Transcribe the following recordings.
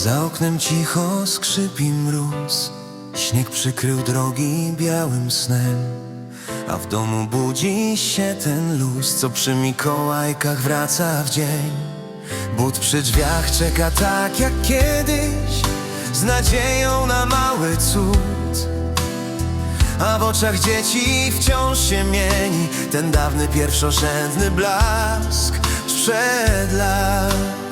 Za oknem cicho skrzypi mróz. Śnieg przykrył drogi białym snem. A w domu budzi się ten luz Co przy Mikołajkach wraca w dzień. But przy drzwiach czeka tak jak kiedyś Z nadzieją na mały cud. A w oczach dzieci wciąż się mieni Ten dawny pierwszorzędny blask Sprzed lat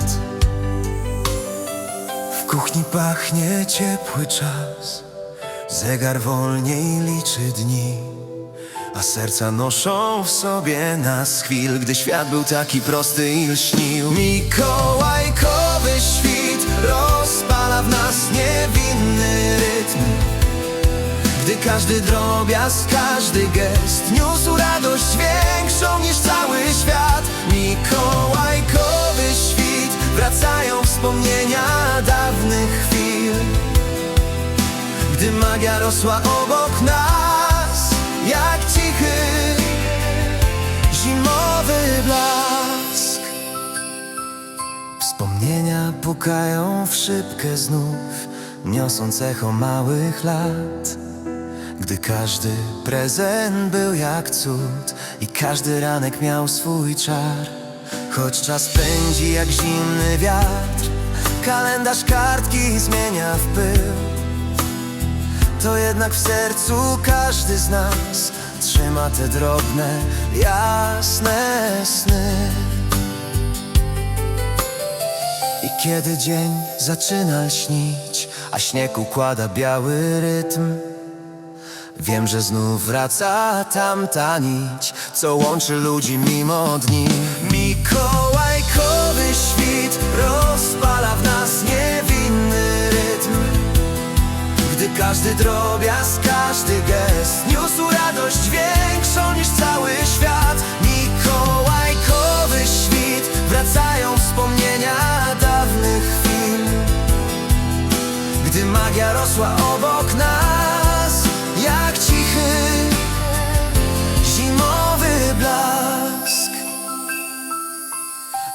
kuchni pachnie ciepły czas. Zegar wolniej liczy dni A serca noszą w sobie nas chwil Gdy świat był taki prosty i lśnił. Mikołajkowy świt Rozpala w nas niewinny rytm. Gdy każdy drobiazg, każdy gest Niósł radość większą niż cały świat. Mikołajkowy magia rosła obok nas Jak cichy zimowy blask. Wspomnienia pukają w szybkę znów Niosąc echo małych lat. Gdy każdy prezent był jak cud I każdy ranek miał swój czar. Choć czas pędzi jak zimny wiatr Kalendarz kartki zmienia w pył To jednak w sercu każdy z nas Trzyma te drobne, jasne sny. I kiedy dzień zaczyna lśnić A śnieg układa biały rytm Wiem, że znów wraca tamta nić Co łączy ludzi mimo dni. Mikołajkowy każdy drobiazg, każdy gest Niósł radość większą niż cały świat. Mikołajkowy świt Wracają wspomnienia dawnych chwil. Gdy magia rosła obok nas Jak cichy zimowy blask.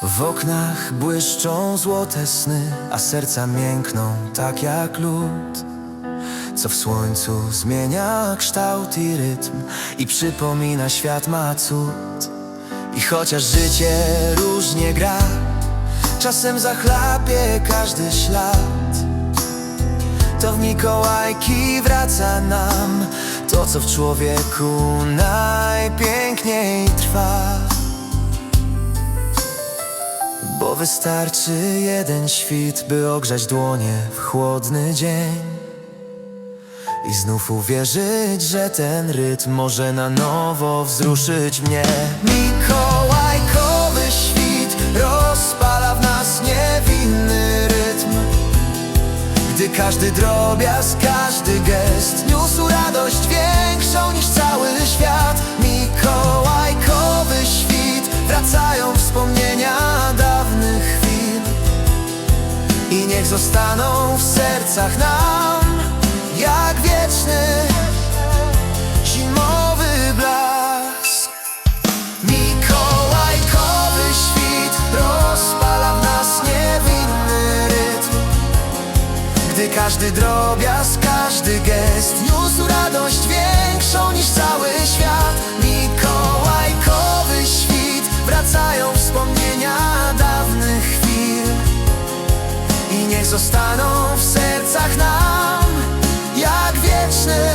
W oknach błyszczą złote sny A serca miękną tak jak lód Co w słońcu zmienia kształt i rytm I przypomina świat ma cud. I chociaż życie różnie gra Czasem zachlapie każdy ślad. To w Mikołajki wraca nam To, co w człowieku najpiękniej trwa. Bo wystarczy jeden świt, by ogrzać dłonie w chłodny dzień I znów uwierzyć, że ten rytm może na nowo wzruszyć mnie. Mikołajkowy świt rozpala w nas niewinny rytm. Gdy każdy drobiazg, każdy gest Niósł radość większą niż cały świat. Mikołajkowy świt Wracają wspomnienia dawnych chwil. I niech zostaną w sercach nam Jak wieczny zimowy blask. Mikołajkowy świt Rozpala w nas niewinny rytm. Gdy każdy drobiazg, każdy gest Niósł radość większą niż cały świat. Mikołajkowy świt Wracają wspomnienia dawnych chwil. I niech zostaną w sercach nam Jak wieczny